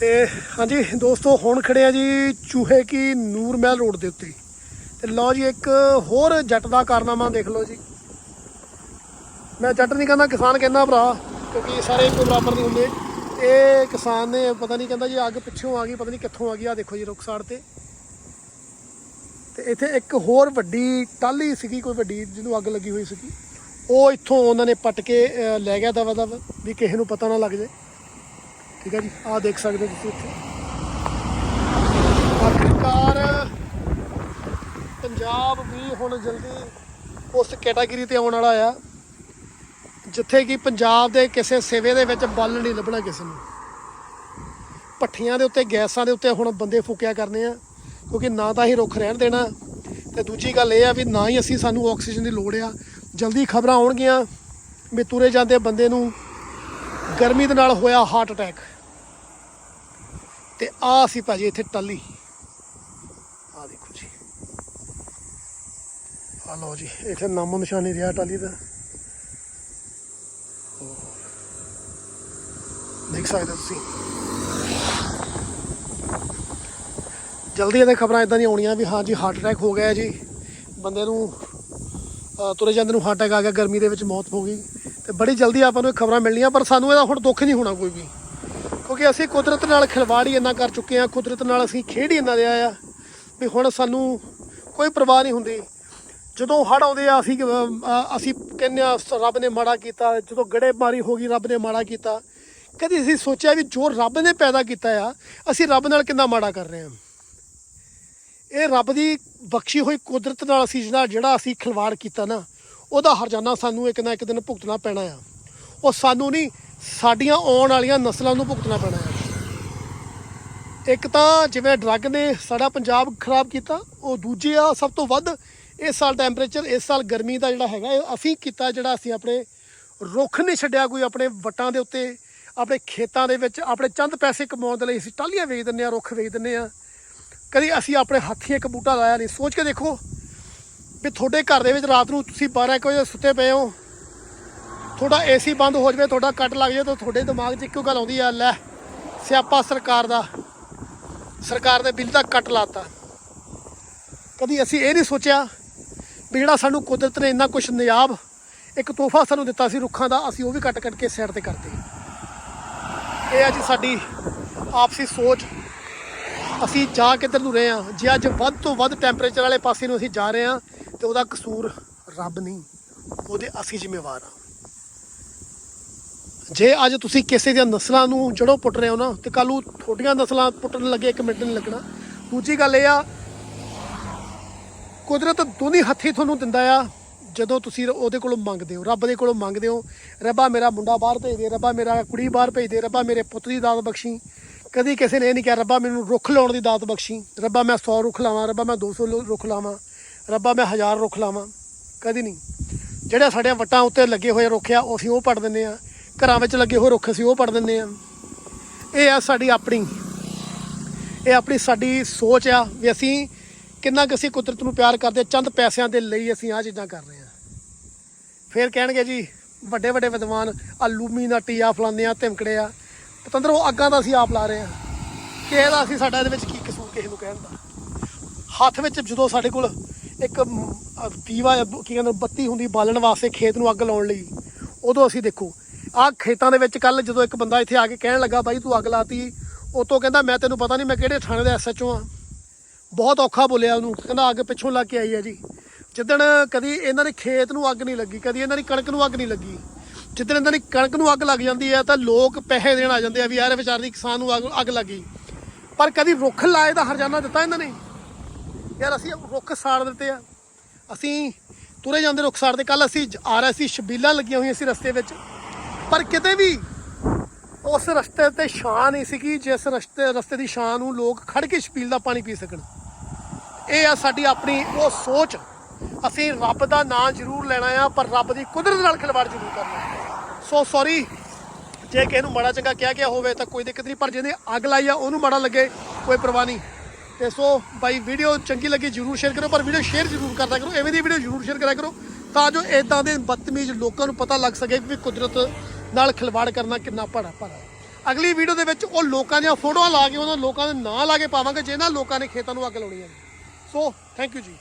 ਤੇ ਹਾਂਜੀ, ਦੋਸਤੋ, ਹੁਣ ਖੜੇ ਆ ਜੀ ਚੂਹੇ ਕੀ ਨੂਰ ਮਹਿਲ ਰੋਡ ਦੇ ਉੱਤੇ। ਤੇ ਲਓ ਜੀ, ਇੱਕ ਹੋਰ ਜੱਟ ਦਾ ਕਾਰਨਾਮਾ ਦੇਖ ਲਓ ਜੀ। ਮੈਂ ਜੱਟ ਨਹੀਂ ਕਹਿੰਦਾ, ਕਿਸਾਨ ਕਹਿੰਦਾ ਭਰਾ, ਕਿਉਂਕਿ ਸਾਰੇ ਇੱਕੋ ਬਰਾਬਰ ਨਹੀਂ ਹੁੰਦੇ। ਇਹ ਕਿਸਾਨ ਨੇ ਪਤਾ ਨਹੀਂ ਕਹਿੰਦਾ ਜੀ, ਅੱਗ ਪਿੱਛੋਂ ਆ ਗਈ, ਪਤਾ ਨਹੀਂ ਕਿੱਥੋਂ ਆ ਗਈ ਆ ਦੇਖੋ ਜੀ, ਰੁੱਖ ਸਾੜ ਤੇ। ਤੇ ਇੱਥੇ ਇੱਕ ਹੋਰ ਵੱਡੀ ਟਾਲੀ ਸੀਗੀ, ਕੋਈ ਵੱਡੀ, ਜਿਹਨੂੰ ਅੱਗ ਲੱਗੀ ਹੋਈ ਸੀਗੀ। ਉਹ ਇੱਥੋਂ ਉਹਨਾਂ ਨੇ ਪੱਟ ਕੇ ਲੈ ਗਿਆ ਦਵਾ ਦਵਾ ਵੀ ਕਿਸੇ ਨੂੰ ਪਤਾ ਨਾ ਲੱਗ ਜੇ ਠੀਕ ਹੈ ਜੀ, ਆਹ ਦੇਖ ਸਕਦੇ ਹੋ ਤੁਸੀਂ ਇੱਥੇ। ਆਖਿਰਕਾਰ ਪੰਜਾਬ ਵੀ ਹੁਣ ਜਲਦੀ ਉਸ ਕੈਟਾਗਰੀ ਤੇ ਆਉਣ ਵਾਲਾ ਆ, ਜਿੱਥੇ ਕਿ ਪੰਜਾਬ ਦੇ ਕਿਸੇ ਸਿਵੇ ਦੇ ਵਿੱਚ ਬਲ ਨਹੀਂ ਲੱਭਣਾ ਕਿਸੇ ਨੂੰ। ਪੱਠੀਆਂ ਦੇ ਉੱਤੇ, ਗੈਸਾਂ ਦੇ ਉੱਤੇ ਹੁਣ ਬੰਦੇ ਫੂਕਿਆ ਕਰਨੇ ਆ, ਕਿਉਂਕਿ ਨਾ ਤਾਂ ਹੀ ਰੁੱਖ ਰਹਿਣ ਦੇਣਾ। ਤੇ ਦੂਜੀ ਗੱਲ ਇਹ ਆ ਵੀ ਨਾ ਹੀ ਅਸੀਂ ਸਾਨੂੰ ਆਕਸੀਜਨ ਦੀ ਲੋੜ ਆ। ਜਲਦੀ ਖਬਰਾਂ ਆਉਣਗੀਆਂ ਵੀ ਤੁਰੇ ਜਾਂਦੇ ਬੰਦੇ ਨੂੰ ਗਰਮੀ ਦੇ ਨਾਲ ਹੋਇਆ ਹਾਰਟ ਅਟੈਕ ਤੇ ਆ ਸੀ ਭਾਜੀ ਇੱਥੇ ਟੱਲੀ ਆ ਦੇਖੋ ਜੀ। ਆ ਲਓ ਜੀ, ਇੱਥੇ ਨਾਮੋ ਨਿਸ਼ਾਨੀ ਰਿਹਾ ਟਾਲੀ ਦਾ। ਦੇਖ ਸਕਦੇ ਹੋ ਤੁਸੀਂ। ਜਲਦੀ ਇਹਦੇ ਖਬਰਾਂ ਇਦਾਂ ਦੀਆਂ ਆਉਣੀਆਂ ਵੀ ਹਾਂ ਜੀ ਹਾਰਟ ਅਟੈਕ ਹੋ ਗਿਆ ਜੀ। ਬੰਦੇ ਨੂੰ ਤੁਰੇ ਜਾਂਦੇ ਨੂੰ ਹਾਰਟ ਅਟੈਕ ਆ ਗਿਆ, ਗਰਮੀ ਦੇ ਵਿੱਚ ਮੌਤ ਹੋ ਗਈ। ਤੇ ਬੜੀ ਜਲਦੀ ਆਪਾਂ ਨੂੰ ਇਹ ਖਬਰਾਂ ਮਿਲਣੀਆਂ, ਪਰ ਸਾਨੂੰ ਇਹਦਾ ਹੁਣ ਦੁੱਖ ਨਹੀਂ ਹੋਣਾ ਕੋਈ ਵੀ। ਕਿਉਂਕਿ ਅਸੀਂ ਕੁਦਰਤ ਨਾਲ ਖਿਲਵਾੜ ਹੀ ਇੰਨਾ ਕਰ ਚੁੱਕੇ ਹਾਂ, ਕੁਦਰਤ ਨਾਲ ਅਸੀਂ ਖੇਡ ਹੀ ਇੰਨਾ ਰਿਹਾ ਆ ਵੀ ਹੁਣ ਸਾਨੂੰ ਕੋਈ ਪਰਵਾਹ ਨਹੀਂ ਹੁੰਦੀ। ਜਦੋਂ ਹੜ ਆਉਂਦੇ ਆ, ਅਸੀਂ ਅਸੀਂ ਕਹਿੰਦੇ ਆ ਰੱਬ ਨੇ ਮਾੜਾ ਕੀਤਾ, ਜਦੋਂ ਗੜੇ ਮਾਰੀ ਹੋ ਗਈ, ਰੱਬ ਨੇ ਮਾੜਾ ਕੀਤਾ। ਕਦੀ ਅਸੀਂ ਸੋਚਿਆ ਵੀ ਜੋ ਰੱਬ ਨੇ ਪੈਦਾ ਕੀਤਾ ਆ, ਅਸੀਂ ਰੱਬ ਨਾਲ ਕਿੰਨਾ ਮਾੜਾ ਕਰ ਰਹੇ ਹਾਂ? ਇਹ ਰੱਬ ਦੀ ਬਖਸ਼ੀ ਹੋਈ ਕੁਦਰਤ ਨਾਲ ਅਸੀਂ ਜਿਹੜਾ ਜਿਹੜਾ ਅਸੀਂ ਖਿਲਵਾੜ ਕੀਤਾ ਨਾ, ਉਹਦਾ ਹਰਜਾਨਾ ਸਾਨੂੰ ਇੱਕ ਨਾ ਇੱਕ ਦਿਨ ਭੁਗਤਣਾ ਪੈਣਾ ਆ। ਉਹ ਸਾਨੂੰ ਨਹੀਂ ਸਾਡੀਆਂ ਆਉਣ ਵਾਲੀਆਂ ਨਸਲਾਂ ਨੂੰ ਭੁਗਤਣਾ ਪੈਣਾ ਆ ਇੱਕ ਤਾਂ ਜਿਵੇਂ ਡਰੱਗ ਨੇ ਸਾਡਾ ਪੰਜਾਬ ਖਰਾਬ ਕੀਤਾ, ਉਹ ਦੂਜੇ ਆ ਸਭ ਤੋਂ ਵੱਧ ਇਸ ਸਾਲ ਟੈਂਪਰੇਚਰ ਇਸ ਸਾਲ ਗਰਮੀ ਦਾ ਜਿਹੜਾ ਹੈਗਾ ਅਸੀਂ ਕੀਤਾ ਜਿਹੜਾ ਅਸੀਂ ਆਪਣੇ ਰੁੱਖ ਨਹੀਂ ਛੱਡਿਆ ਕੋਈ ਆਪਣੇ ਵਟਾਂ ਦੇ ਉੱਤੇ, ਆਪਣੇ ਖੇਤਾਂ ਦੇ ਵਿੱਚ, ਆਪਣੇ ਚੰਦ ਪੈਸੇ ਕਮਾਉਣ ਦੇ ਲਈ ਅਸੀਂ ਟਾਲੀਆਂ ਵੇਚ ਦਿੰਦੇ ਆ ਰੁੱਖ ਵੇਚ ਦਿੰਦੇ ਆ ਕਦੀ ਅਸੀਂ ਆਪਣੇ ਹੱਥੀਂ ਇੱਕ ਬੂਟਾ ਲਾਇਆ ਨਹੀਂ। ਸੋਚ ਕੇ ਦੇਖੋ ਵੀ ਤੁਹਾਡੇ ਘਰ ਦੇ ਵਿੱਚ ਰਾਤ ਨੂੰ ਤੁਸੀਂ 12 ਕੁ ਵਜੇ ਸੁੱਤੇ ਪਏ ਹੋ ਤੁਹਾਡਾ ਏਸੀ ਬੰਦ ਹੋ ਜਾਵੇ ਤੁਹਾਡਾ ਕੱਟ ਲੱਗ ਜਾਵੇ ਤਾਂ ਤੁਹਾਡੇ ਦਿਮਾਗ 'ਚ ਇੱਕੋ ਗੱਲ ਆਉਂਦੀ ਆ, ਲੈ, ਸਿਆਪਾ ਸਰਕਾਰ ਦਾ। ਸਰਕਾਰ ਦੇ ਬਿੱਲ ਦਾ ਕੱਟ ਲਾਤਾ। ਕਦੀ ਅਸੀਂ ਇਹ ਨਹੀਂ ਸੋਚਿਆ ਵੀ ਜਿਹੜਾ ਸਾਨੂੰ ਕੁਦਰਤ ਨੇ ਇੰਨਾ ਕੁਝ ਨਿਆਬ ਇੱਕ ਤੋਹਫਾ ਸਾਨੂੰ ਦਿੱਤਾ ਸੀ ਰੁੱਖਾਂ ਦਾ, ਅਸੀਂ ਉਹ ਵੀ ਕੱਟ ਕੱਟ ਕੇ ਸਾਈਡ ਤੇ ਕਰਤੇ ਇਹ ਅੱਜ ਸਾਡੀ ਆਪਸੀ ਸੋਚ। ਅਸੀਂ ਜਾ ਕਿੱਧਰ ਨੂੰ ਰਹੇ ਹਾਂ, ਜੇ ਅੱਜ ਵੱਧ ਤੋਂ ਵੱਧ ਟੈਂਪਰੇਚਰ ਵਾਲੇ ਪਾਸੇ ਨੂੰ ਅਸੀਂ ਜਾ ਰਹੇ ਹਾਂ, ਤੇ ਉਹਦਾ ਕਸੂਰ ਰੱਬ ਨਹੀਂ, ਉਹਦੇ ਅਸੀਂ ਜ਼ਿੰਮੇਵਾਰ ਹਾਂ। ਜੇ ਅੱਜ ਤੁਸੀਂ ਕਿਸੇ ਦੀਆਂ ਨਸਲਾਂ ਨੂੰ ਜੜੋਂ ਪੁੱਟ ਰਹੇ ਹੋ ਨਾ, ਤੇ ਕੱਲ ਨੂੰ ਤੁਹਾਡੀਆਂ ਨਸਲਾਂ ਪੁੱਟਣ ਲੱਗੇ, ਇੱਕ ਮਿੰਟ ਨਹੀਂ ਲੱਗਣਾ। ਦੂਜੀ ਗੱਲ ਇਹ ਆ, ਕੁਦਰਤ ਦੋਨੀ ਹੱਥੀ ਤੁਹਾਨੂੰ ਦਿੰਦਾ ਆ, ਜਦੋਂ ਤੁਸੀਂ ਉਹਦੇ ਕੋਲੋਂ ਮੰਗਦੇ ਹੋ, ਰੱਬ ਦੇ ਕੋਲੋਂ ਮੰਗਦੇ ਹੋ। ਰੱਬਾ ਮੇਰਾ ਮੁੰਡਾ ਬਾਹਰ ਭੇਜ ਦੇ, ਰੱਬਾ ਮੇਰਾ ਕੁੜੀ ਬਾਹਰ ਭੇਜ ਦੇ, ਰੱਬਾ ਮੇਰੇ ਪੁੱਤ ਦੀ ਦਾਤ ਬਖਸ਼ੀ। ਕਦੀ ਕਿਸੇ ਨੇ ਇਹ ਨਹੀਂ ਕਿਹਾ, ਰੱਬਾ ਮੈਨੂੰ ਰੁੱਖ ਲਾਉਣ ਦੀ ਦਾਤ ਬਖਸ਼ੀ। ਰੱਬਾ ਮੈਂ 100 ਰੁੱਖ ਲਾਵਾਂ, ਰੱਬਾ ਮੈਂ 200 ਲੋ- ਰੁੱਖ ਲਾਵਾਂ, ਰੱਬਾ ਮੈਂ 1000 ਰੁੱਖ ਲਾਵਾਂ। ਕਦੀ ਨਹੀਂ। ਜਿਹੜੇ ਸਾਡੇ ਵੱਟਾਂ ਉੱਤੇ ਲੱਗੇ ਹੋਏ ਰੁੱਖ ਆ ਅਸੀਂ ਉਹ ਪੜ ਦਿੰਦੇ ਆ। ਘਰਾਂ ਵਿੱਚ ਲੱਗੇ ਹੋਏ ਰੁੱਖ ਅਸੀਂ ਉਹ ਪੜ ਦਿੰਦੇ ਆ ਇਹ ਆ ਸਾਡੀ ਆਪਣੀ। ਇਹ ਆਪਣੀ ਸਾਡੀ ਸੋਚ ਆ ਵੀ ਅਸੀਂ ਕਿੰਨਾ ਕੁ ਅਸੀਂ ਕੁਦਰਤ ਨੂੰ ਪਿਆਰ ਕਰਦੇ ਚੰਦ ਪੈਸਿਆਂ ਦੇ ਲਈ ਅਸੀਂ ਆ ਚੀਜ਼ਾਂ ਕਰ ਰਹੇ ਹਾਂ। ਫਿਰ ਕਹਿਣਗੇ ਜੀ ਵੱਡੇ ਵੱਡੇ ਵਿਦਵਾਨ ਆ ਲੂਮੀਨਾਟੀ ਆ ਫਲਾਨੇ ਆ ਧਿਮਕੜੇ ਆ। ਪਤੰਦਰ ਉਹ ਅੱਗਾਂ ਦਾ ਅਸੀਂ ਆਪ ਲਾ ਰਹੇ ਹਾਂ। ਕਿਸੇ ਦਾ ਅਸੀਂ ਸਾਡਾ ਇਹਦੇ ਵਿੱਚ ਕੀ ਕਸੂਰ ਕਿਸੇ ਨੂੰ ਕਹਿਣ ਦਾ? ਹੱਥ ਵਿੱਚ ਜਦੋਂ ਸਾਡੇ ਕੋਲ ਇੱਕ ਮ, ਦੀਵਾ ਕੀ ਕਹਿੰਦੇ ਬੱਤੀ ਹੁੰਦੀ ਬਾਲਣ ਵਾਸਤੇ ਖੇਤ ਨੂੰ ਅੱਗ ਲਾਉਣ ਲਈ ਉਦੋਂ ਅਸੀਂ ਦੇਖੋ ਆਹ ਖੇਤਾਂ ਦੇ ਵਿੱਚ ਕੱਲ ਜਦੋਂ ਇੱਕ ਬੰਦਾ ਇੱਥੇ ਆ ਕੇ ਕਹਿਣ ਲੱਗਾ, ਬਾਈ ਤੂੰ ਅੱਗ ਲਾਤੀ। ਉਤੋਂ ਕਹਿੰਦਾ, ਮੈਂ ਤੈਨੂੰ ਪਤਾ ਨਹੀਂ ਮੈਂ ਕਿਹੜੇ ਥਾਣੇ ਦਾ ਐਸਐਚਓ ਆ। ਬਹੁਤ ਔਖਾ ਬੋਲਿਆ ਉਹਨੂੰ। ਕਹਿੰਦਾ, ਅੱਗ ਪਿੱਛੋਂ ਲੱਗ ਕੇ ਆਈ ਹੈ ਜੀ। ਜਿੱਦਣ ਕਦੀ ਇਹਨਾਂ ਦੇ ਖੇਤ ਨੂੰ ਅੱਗ ਨਹੀਂ ਲੱਗੀ, ਕਦੀ ਇਹਨਾਂ ਦੀ ਕਣਕ ਨੂੰ ਅੱਗ ਨਹੀਂ ਲੱਗੀ। ਜਿੱਦਣ ਇਹਨਾਂ ਦੀ ਕਣਕ ਨੂੰ ਅੱਗ ਲੱਗ ਜਾਂਦੀ ਹੈ ਤਾਂ ਲੋਕ ਪੈਸੇ ਦੇਣ ਆ ਜਾਂਦੇ ਆ ਵੀ ਯਾਰ ਇਹ ਵਿਚਾਰ ਦੀ ਕਿਸਾਨ ਨੂੰ ਅੱਗ ਅੱਗ ਲੱਗੀ। ਪਰ ਕਦੀ ਰੁੱਖ ਲਾਏ ਦਾ ਹਰਜਾਨਾ ਦਿੱਤਾ ਇਹਨਾਂ ਨੇ। ਯਾਰ ਅਸੀਂ ਰੁੱਖ ਸਾੜ ਦਿੱਤੇ ਆ। ਅਸੀਂ ਤੁਰੇ ਜਾਂਦੇ ਰੁੱਖ ਸਾੜਦੇ। ਕੱਲ ਅਸੀਂ ਆ ਰਹੇ ਸੀ ਛਬੀਲਾਂ ਲੱਗੀਆਂ ਹੋਈਆਂ ਸੀ ਰਸਤੇ ਵਿੱਚ। ਪਰ ਕਿਤੇ ਵੀ ਉਸ ਰਸਤੇ ਤੇ ਛਾਂ ਨਹੀਂ ਸੀਗੀ, ਜਿਸ ਰਸਤੇ ਰਸਤੇ ਦੀ ਛਾਂ ਨੂੰ ਲੋਕ ਖੜ ਕੇ ਛਬੀਲ ਦਾ ਪਾਣੀ ਪੀ ਸਕਣ। ਇਹ ਆ ਸਾਡੀ ਆਪਣੀ ਉਹ ਸੋਚ। ਅਸੀਂ ਰੱਬ ਦਾ ਨਾਮ ਜ਼ਰੂਰ ਲੈਣਾ ਆ, ਪਰ ਰੱਬ ਦੀ ਕੁਦਰਤ ਨਾਲ ਖਿਲਵਾੜ ਜ਼ਰੂਰ ਕਰਨਾ ਸੋ ਸੌਰੀ ਜੇ ਕਿਸੇ ਨੂੰ ਮਾੜਾ ਚੰਗਾ ਕਿਹਾ ਗਿਆ ਹੋਵੇ ਤਾਂ ਕੋਈ ਦਿੱਕਤ ਨਹੀਂ, ਪਰ ਜਿਹਨੇ ਅੱਗ ਲਾਈ ਆ, ਉਹਨੂੰ ਮਾੜਾ ਲੱਗੇ, ਕੋਈ ਪਰਵਾਹ ਨਹੀਂ। ਤੇ ਸੋ ਬਾਈ ਵੀਡੀਓ ਚੰਗੀ ਲੱਗੀ, ਜਰੂਰ ਸ਼ੇਅਰ ਕਰੋ, ਪਰ ਵੀਡੀਓ ਸ਼ੇਅਰ ਜਰੂਰ ਕਰਦਾ ਕਰੋ। ਐਵੇਂ ਦੀ ਵੀਡੀਓ ਜਰੂਰ ਸ਼ੇਅਰ ਕਰਿਆ ਕਰੋ, ਤਾਂ ਜੋ ਇਦਾਂ ਦੇ ਬਦਤਮੀਜ਼ ਲੋਕਾਂ ਨੂੰ ਪਤਾ ਲੱਗ ਸਕੇ ਕਿ ਕੁਦਰਤ ਨਾਲ ਖਿਲਵਾੜ ਕਰਨਾ ਕਿੰਨਾ ਭੜਾ ਭੜਾ ਅਗਲੀ ਵੀਡੀਓ ਦੇ ਵਿੱਚ ਉਹ ਲੋਕਾਂ ਦੀਆਂ ਫੋਟੋਆਂ ਲਾ ਕੇ ਉਹਨਾਂ ਲੋਕਾਂ ਦੇ ਨਾਂ ਲਾ ਕੇ ਪਾਵਾਂਗੇ, ਜਿਹਨਾਂ ਲੋਕਾਂ ਨੇ ਖੇਤਾਂ ਨੂੰ ਅੱਗ ਲਾਉਣੀ ਹੈ। ਸੋ ਥੈਂਕ ਯੂ ਜੀ।